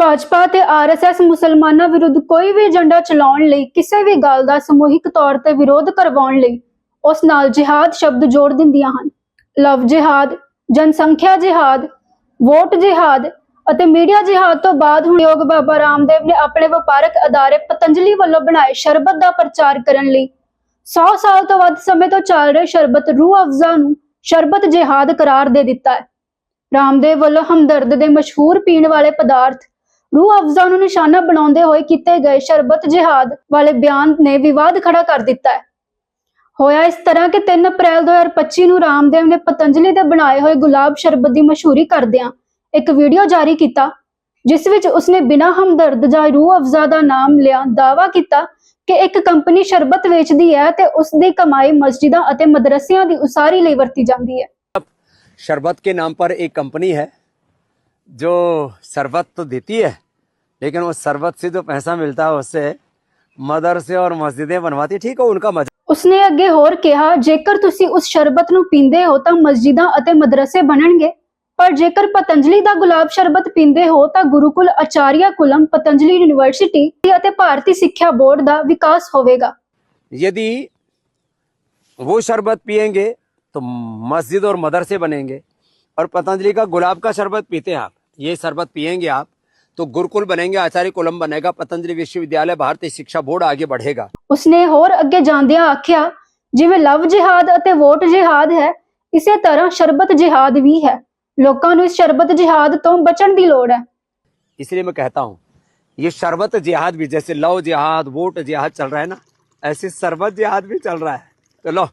ਭਾਜਪਾ ਤੇ ਆਰਐਸਐਸ ਮੁਸਲਮਾਨਾਂ ਵਿਰੁੱਧ ਕੋਈ ਵੀ ਏਜੰਡਾ ਚਲਾਉਣ ਲਈ, ਕਿਸੇ ਵੀ ਗੱਲ ਦਾ ਸਮੂਹਿਕ ਤੌਰ ਤੇ ਵਿਰੋਧ ਕਰਵਾਉਣ ਲਈ ਉਸ ਨਾਲ ਜਿਹਾਦ ਸ਼ਬਦ ਜੋੜ ਦਿੰਦੀਆਂ ਹਨ। ਲਵ ਜਿਹਾਦ, ਜਨਸੰਖਿਆ ਜਿਹਾਦ, ਵੋਟ ਜਿਹਾਦ ਅਤੇ ਮੀਡੀਆ ਜਿਹਾਦ ਤੋਂ ਬਾਅਦ ਹੁਣ ਯੋਗ ਬਾਬਾ ਰਾਮਦੇਵ ਨੇ ਆਪਣੇ ਵਪਾਰਕ ਅਦਾਰੇ ਪਤੰਜਲੀ ਵੱਲੋਂ ਬਣਾਏ ਸ਼ਰਬਤ ਦਾ ਪ੍ਰਚਾਰ ਕਰਨ ਲਈ 100 ਸਾਲ ਤੋਂ ਵੱਧ ਸਮੇਂ ਤੋਂ ਚੱਲ ਰਹੇ ਸ਼ਰਬਤ ਰੂਹ ਅਫਜ਼ਾ ਨੂੰ ਸ਼ਰਬਤ ਜਿਹਾਦ ਕਰਾਰ ਦੇ ਦਿੱਤਾ ਹੈ। ਰਾਮਦੇਵ ਵੱਲੋਂ ਹਮਦਰਦ ਦੇ ਮਸ਼ਹੂਰ ਪੀਣ ਵਾਲੇ ਪਦਾਰਥ ਰੂਹ ਅਫਜ਼ਾ ਨੂੰ ਨਿਸ਼ਾਨਾ ਬਣਾਉਂਦੇ ਹੋਏ ਕੀਤੇ ਗਏ ਸ਼ਰਬਤ ਜਿਹਾਦ ਵਾਲੇ ਬਿਆਨ ਨੇ ਵਿਵਾਦ ਖੜਾ ਕਰ ਦਿੱਤਾ ਹੈ ਹੋਇਆ ਇਸ ਤਰ੍ਹਾਂ ਕਿ 3 ਅਪ੍ਰੈਲ 2025 ਨੂੰ ਰਾਮਦੇਵ ਨੇ ਪਤੰਜਲੀ ਦੇ ਬਣਾਏ ਹੋਏ ਗੁਲਾਬ ਸ਼ਰਬਤ ਦੀ ਮਸ਼ਹੂਰੀ ਕਰਦਿਆਂ ਇੱਕ ਵੀਡੀਓ ਜਾਰੀ ਕੀਤਾ ਜਿਸ ਵਿੱਚ ਉਸਨੇ ਬਿਨਾਂ ਹਮਦਰਦ ਜਾਂ ਰੂਹ ਅਫਜ਼ਾ ਦਾ ਨਾਮ ਲਿਆ ਦਾਵਾ ਕੀਤਾ ਕਿ ਇੱਕ ਕੰਪਨੀ ਸ਼ਰਬਤ ਵੇਚਦੀ ਹੈ ਤੇ ਉਸ ਦੀ ਕਮਾਈ ਮਸਜਿਦਾਂ ਅਤੇ ਮਦਰਸਿਆਂ ਦੀ ਉਸਾਰੀ ਲਈ ਵਰਤੀ ਜਾਂਦੀ ਹੈ शरबत के नाम पर एक कंपनी है जो शरबत तो देती है लेकिन उस शरबत से जो पैसा मिलता है उससे मदरसे और मस्जिदें बनवाती है ठीक है उनका मजा ਉਸਨੇ ਅੱਗੇ ਹੋਰ ਕਿਹਾ ਜੇਕਰ ਤੁਸੀਂ ਉਸ ਸ਼ਰਬਤ ਨੂੰ ਪੀਂਦੇ ਹੋ ਤਾਂ ਮਸਜਿਦਾਂ ਅਤੇ ਮਦਰਸੇ ਬਣਨਗੇ ਪਰ ਜੇਕਰ ਪਤੰਜਲੀ ਦਾ ਗੁਲਾਬ ਸ਼ਰਬਤ ਪੀਂਦੇ ਹੋ ਤਾਂ ਗੁਰੂਕੁਲ ਆਚਾਰੀਆ ਕੁਲਮ ਪਤੰਜਲੀ ਯੂਨੀਵਰਸਿਟੀ ਅਤੇ ਭਾਰਤੀ ਸਿੱਖਿਆ ਬੋਰਡ ਦਾ ਵਿਕਾਸ ਹੋਵੇਗਾ यदि वो शरबत पिएंगे तो मस्जिद और मदरसे बनेंगे और पतंजलि का गुलाब का शरबत पीते हैं आप ये शरबत पिएंगे आप तो गुरुकुल बनेंगे आचार्य कुलम बनेगा पतंजलि विश्वविद्यालय भारतीय शिक्षा बोर्ड आगे बढ़ेगा ਉਸਨੇ ਹੋਰ ਅੱਗੇ ਜਾਂਦਿਆਂ ਆਖਿਆ ਜਿਵੇਂ ਲਵ ਜਿਹਾਦ ਅਤੇ ਵੋਟ ਜਿਹਾਦ ਹੈ ਇਸੇ ਤਰ੍ਹਾਂ ਸ਼ਰਬਤ ਜਿਹਾਦ ਵੀ ਹੈ ਲੋਕਾਂ ਨੂੰ ਇਸ ਸ਼ਰਬਤ ਜਿਹਾਦ ਤੋਂ ਬਚਣ ਦੀ ਲੋੜ ਹੈ इसलिए मैं कहता हूँ ये शरबत जिहाद भी जैसे लव जिहाद वोट जिहाद चल रहा है ना ऐसे शरबत जिहाद भी चल रहा है तो लो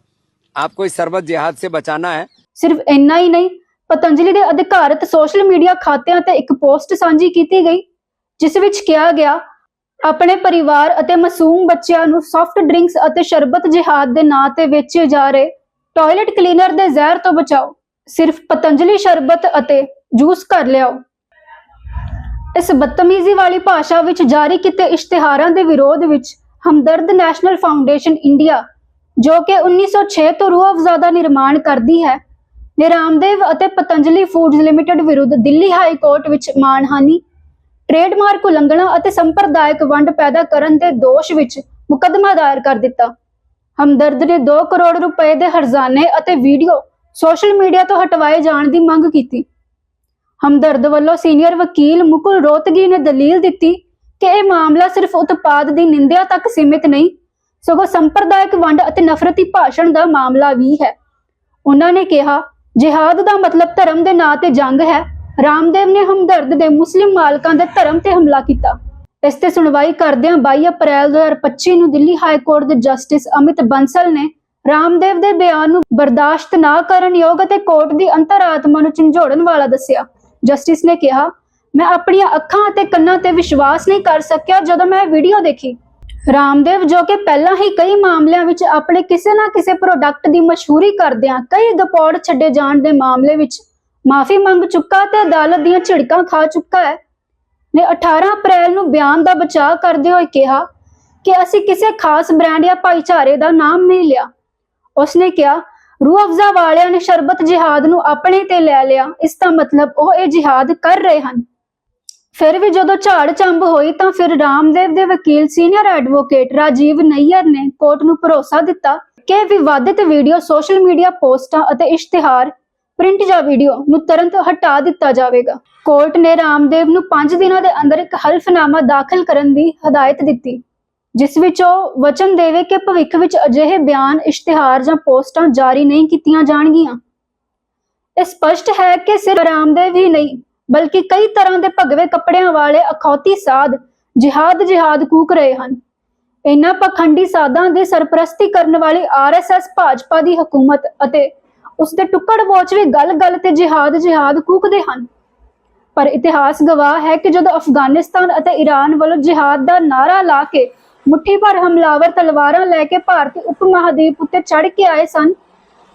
आपको इस शरबत जिहाद से बचाना है ਸਿਰਫ ਇੰਨਾ ਹੀ ਨਹੀਂ ਪਤੰਜਲੀ ਦੇ ਅਧਿਕਾਰਤ ਸੋਸ਼ਲ ਮੀਡੀਆ ਖਾਤਿਆਂ ਤੇ ਇੱਕ ਪੋਸਟ ਸਾਂਝੀ ਕੀਤੀ ਗਈ, ਜਿਸ ਵਿੱਚ ਕਿਹਾ ਗਿਆ, ਆਪਣੇ ਪਰਿਵਾਰ ਅਤੇ ਮਾਸੂਮ ਬੱਚਿਆਂ ਨੂੰ ਸੌਫਟ ਡਰਿੰਕਸ ਅਤੇ ਸ਼ਰਬਤ ਜਿਹਾਦ ਦੇ ਨਾਂ ਤੇ ਵੇਚੇ ਜਾ ਰਹੇ ਟਾਇਲਟ ਕਲੀਨਰ ਦੇ ਜ਼ਹਿਰ ਤੋਂ ਬਚਾਓ। ਸਿਰਫ ਪਤੰਜਲੀ ਸ਼ਰਬਤ ਅਤੇ ਜੂਸ ਕਰ ਲਿਆਓ। ਇਸ ਬਦਤਮੀਜ਼ੀ ਵਾਲੀ ਭਾਸ਼ਾ ਵਿੱਚ ਜਾਰੀ ਕੀਤੇ ਇਸ਼ਤਿਹਾਰਾਂ ਦੇ ਵਿਰੋਧ ਵਿੱਚ ਹਮਦਰਦ ਨੈਸ਼ਨਲ ਫਾਊਂਡੇਸ਼ਨ ਇੰਡੀਆ, ਜੋ ਕਿ 1906 ਤੋਂ ਰੂਹ ਅਫਜ਼ਾ ਦਾ ਨਿਰਮਾਣ ਕਰਦੀ ਹੈ ਨੇ ਰਾਮਦੇਵ ਅਤੇ ਪਤੰਜਲੀ ਫੂਡਜ਼ ਲਿਮਟਿਡ ਵਿਰੁੱਧ ਦਿੱਲੀ ਹਾਈ ਕੋਰਟ ਵਿੱਚ ਮਾਨਹਾਨੀ, ਟ੍ਰੇਡਮਾਰਕ ਉਲੰਘਣਾ ਅਤੇ ਸੰਪਰਦਾਇਕ ਵੰਡ ਪੈਦਾ ਕਰਨ ਦੇ ਦੋਸ਼ ਵਿੱਚ ਮੁਕੱਦਮਾ ਦਾਇਰ ਕਰ ਦਿੱਤਾ। ਹਮਦਰਦ ਨੇ 2 ਕਰੋੜ ਰੁਪਏ ਦੇ ਹਰਜ਼ਾਨੇ ਅਤੇ ਵੀਡੀਓ ਸੋਸ਼ਲ ਮੀਡੀਆ ਤੋਂ ਹਟਵਾਏ ਜਾਣ ਦੀ ਮੰਗ ਕੀਤੀ। ਹਮਦਰਦ ਵੱਲੋਂ ਸੀਨੀਅਰ ਵਕੀਲ ਮੁਕੁਲ ਰੋਤਗੀ ਨੇ ਦਲੀਲ ਦਿੱਤੀ ਕਿ ਇਹ ਮਾਮਲਾ ਸਿਰਫ ਉਤਪਾਦ ਦੀ ਨਿੰਦਿਆ ਤੱਕ ਸੀਮਿਤ ਨਹੀਂ, ਸਗੋਂ ਸੰਪਰਦਾਇਕ ਵੰਡ ਅਤੇ ਨਫ਼ਰਤੀ ਭਾਸ਼ਣ ਦਾ ਮਾਮਲਾ ਵੀ ਹੈ। ਉਹਨਾਂ ਨੇ ਕਿਹਾ ਜਿਹਾਦ ਦਾ ਮਤਲਬ ਧਰਮ ਦੇ ਨਾਂ ਤੇ ਜੰਗ ਹੈ। ਰਾਮਦੇਵ ਨੇ ਹਮਦਰਦ ਦੇ ਮੁਸਲਿਮ ਮਾਲਕਾਂ ਦੇ ਧਰਮ ਤੇ ਹਮਲਾ ਕੀਤਾ। ਇਸ ਤੇ ਸੁਣਵਾਈ ਕਰਦਿਆਂ 22 ਅਪ੍ਰੈਲ 2025 ਨੂੰ ਦਿੱਲੀ ਹਾਈ ਕੋਰਟ ਦੇ ਜਸਟਿਸ ਅਮਿਤ ਬੰਸਲ ਨੇ ਰਾਮਦੇਵ ਦੇ ਬਿਆਨ ਨੂੰ ਬਰਦਾਸ਼ਤ ਨਾ ਕਰਨ ਯੋਗ ਅਤੇ ਕੋਰਟ ਦੀ ਅੰਤਰਾਤਮਾ ਨੂੰ ਝੰਜੋੜਨ ਵਾਲਾ ਦੱਸਿਆ। ਜਸਟਿਸ ਨੇ ਕਿਹਾ, ਮੈਂ ਆਪਣੀਆਂ ਅੱਖਾਂ ਅਤੇ ਕੰਨਾਂ ਤੇ ਵਿਸ਼ਵਾਸ ਨਹੀਂ ਕਰ ਸਕਿਆ ਜਦੋਂ ਮੈਂ ਵੀਡੀਓ ਦੇਖੀ। ਰਾਮਦੇਵ ਜੋ ਕਿ ਪਹਿਲਾਂ ਹੀ ਕਈ ਮਾਮਲਿਆਂ ਵਿੱਚ ਆਪਣੇ ਕਿਸੇ ਨਾ ਕਿਸੇ ਪ੍ਰੋਡਕਟ ਦੀ ਮਸ਼ਹੂਰੀ ਕਰਦਿਆਂ ਕਈ ਦਪੌੜ ਛੱਡੇ ਜਾਣ ਦੇ ਮਾਮਲੇ ਵਿੱਚ ਮਾਫੀ ਮੰਗ ਚੁੱਕਾ ਤੇ ਅਦਾਲਤ ਦੀਆਂ ਝਿੜਕਾਂ ਖਾ ਚੁੱਕਾ ਹੈ। ਨੇ 18 ਅਪ੍ਰੈਲ ਨੂੰ ਬਿਆਨ ਦਾ ਬਚਾਅ ਕਰਦੇ ਹੋਏ ਕਿਹਾ ਕਿ ਅਸੀਂ ਕਿਸੇ ਖਾਸ ਬ੍ਰਾਂਡ ਜਾਂ ਭਾਈਚਾਰੇ ਦਾ ਨਾਮ ਨਹੀਂ ਲਿਆ। ਉਸਨੇ ਕਿਹਾ, ਰੂਹ ਅਫਜ਼ਾ ਵਾਲਿਆਂ ਨੇ ਸ਼ਰਬਤ ਜਿਹਾਦ ਨੂੰ ਆਪਣੇ ਤੇ ਲੈ ਲਿਆ। ਇਸ ਦਾ ਮਤਲਬ ਉਹ ਇਹ ਜਿਹਾਦ ਕਰ ਰਹੇ ਹਨ। ਫਿਰ ਵੀ ਜਦੋਂ ਝਾੜ ਚੰਬ ਹੋਈ ਤਾਂ ਫਿਰ ਰਾਮਦੇਵ ਦੇ ਵਕੀਲ ਸੀਨੀਅਰ ਐਡਵੋਕੇਟ ਰਾਜੀਵ ਨਈਅਰ ਨੇ ਕੋਰਟ ਨੂੰ ਭਰੋਸਾ ਦਿੱਤਾ ਕਿ ਵਿਵਾਦਿਤ ਵੀਡੀਓ ਸੋਸ਼ਲ ਮੀਡੀਆ ਪੋਸਟਾਂ ਅਤੇ ਇਸ਼ਤਿਹਾਰ, ਪ੍ਰਿੰਟ ਜਾਂ ਵੀਡੀਓ ਨੂੰ ਤੁਰੰਤ ਹਟਾ ਦਿੱਤਾ ਜਾਵੇਗਾ। ਕੋਰਟ ਨੇ ਰਾਮਦੇਵ ਨੂੰ 5 ਦਿਨਾਂ ਦੇ ਅੰਦਰ ਇੱਕ ਹਲਫਨਾਮਾ ਦਾਖਲ ਕਰਨ ਦੀ ਹਦਾਇਤ ਦਿੱਤੀ, ਜਿਸ ਵਿੱਚ ਉਹ ਵਚਨ ਦੇਵੇ ਕਿ ਭਵਿੱਖ ਵਿੱਚ ਅਜਿਹੇ ਬਿਆਨ, ਇਸ਼ਤਿਹਾਰ ਜਾਂ ਪੋਸਟਾਂ ਜਾਰੀ ਨਹੀਂ ਕੀਤੀਆਂ ਜਾਣਗੀਆਂ। ਇਹ ਸਪਸ਼ਟ ਹੈ ਕਿ ਸਿਰਫ ਰਾਮਦੇਵ ਹੀ ਨਹੀਂ ਬਲਕਿ ਕਈ ਤਰ੍ਹਾਂ ਦੇ ਭਗਵੇ ਕੱਪੜਿਆਂ ਵਾਲੇ ਅਖੌਤੀ ਸਾਧ ਜਿਹਾਦ ਜਿਹਾਦ ਕੂਕ ਰਹੇ ਹਨ। ਇਨ੍ਹਾਂ ਪਖੰਡੀ ਸਾਧਾਂ ਦੀ ਸਰਪ੍ਰਸਤੀ ਕਰਨ ਵਾਲੀ ਆਰਐਸਐਸ ਭਾਜਪਾ ਦੀ ਹਕੂਮਤ ਅਤੇ ਉਸ ਦੇ ਟੁੱਕੜ ਬੋਚ ਵੀ ਗੱਲ-ਗੱਲ ਤੇ ਜਿਹਾਦ ਜਿਹਾਦ ਕੂਕਦੇ ਹਨ। ਪਰ ਇਤਿਹਾਸ ਗਵਾਹ ਹੈ ਕਿ ਜਦੋਂ ਅਫਗਾਨਿਸਤਾਨ ਅਤੇ ਈਰਾਨ ਵੱਲੋਂ ਜਿਹਾਦ ਦਾ ਨਾਰਾ ਲਾ ਕੇ ਮੁੱਠੀ ਭਰ ਹਮਲਾਵਰ ਤਲਵਾਰਾਂ ਲੈ ਕੇ ਭਾਰਤੀ ਉਪ ਮਹਾਦੀਪ ਉੱਤੇ ਚੜ੍ਹ ਕੇ ਆਏ ਸਨ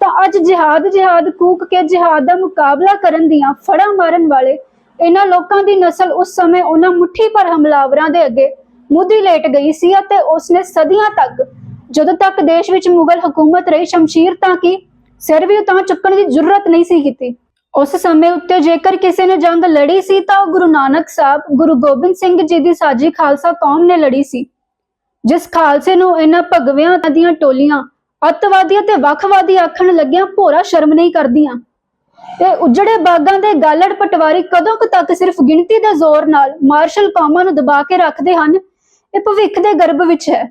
ਤਾਂ ਅੱਜ ਜਿਹਾਦ ਜਿਹਾਦ ਕੂਕ ਕੇ ਜਿਹਾਦ ਦਾ ਮੁਕਾਬਲਾ ਕਰਨ ਦੀਆਂ ਫੜਾਂ ਮਾਰਨ ਵਾਲੇ ਇਹਨਾਂ ਲੋਕਾਂ ਦੀ ਨਸਲ ਉਸ ਸਮੇਂ ਉਹਨਾਂ ਮੁੱਠੀ ਭਰ ਹਮਲਾਵਰਾਂ ਦੇ ਅੱਗੇ ਮੁੱਦੀ ਲੇਟ ਗਈ ਸੀ ਅਤੇ ਉਸਨੇ ਸਦੀਆਂ ਤੱਕ, ਜਦੋਂ ਤੱਕ ਦੇਸ਼ ਵਿੱਚ ਮੁਗਲ ਹਕੂਮਤ ਰਹੀ, ਸ਼ਮਸ਼ੀਰ ਤਾਂ ਕਿ ਸਿਰ ਵੀ ਤਾਂ ਚੁੱਕਣ ਦੀ ਜ਼ਰੂਰਤ ਨਹੀਂ ਸੀ ਕੀਤੀ। ਉਸ ਸਮੇਂ ਉੱਤੇ ਜੇਕਰ ਕਿਸੇ ਨੇ ਜੰਗ ਲੜੀ ਸੀ ਤਾਂ ਉਹ ਗੁਰੂ ਨਾਨਕ ਸਾਹਿਬ, ਗੁਰੂ ਗੋਬਿੰਦ ਸਿੰਘ ਜੀ ਦੀ ਸਾਜੀ ਖਾਲਸਾ ਕੌਮ ਨੇ ਲੜੀ ਸੀ, ਜਿਸ ਖਾਲਸੇ ਨੂੰ ਇਹਨਾਂ ਭਗਵਿਆਂ ਦੀਆਂ ਟੋਲੀਆਂ ਅੱਤਵਾਦੀਆਂ ਤੇ ਵੱਖਵਾਦੀ ਆਖਣ ਲੱਗਿਆਂ ਭੋਰਾ ਸ਼ਰਮ ਨਹੀਂ ਕਰਦੀਆਂ। ਤੇ ਉਜੜੇ ਬਾਗਾਂ ਦੇ ਗਾਲੜ ਪਟਵਾਰੀ ਕਦੋਂ ਕੁ ਤੱਕ ਸਿਰਫ ਗਿਣਤੀ ਦੇ ਜ਼ੋਰ ਨਾਲ ਮਾਰਸ਼ਲ ਕੌਮਾਂ ਨੂੰ ਦਬਾ ਕੇ ਰੱਖਦੇ ਹਨ, ਇਹ ਭਵਿੱਖ ਦੇ ਗਰਭ ਵਿੱਚ ਹੈ।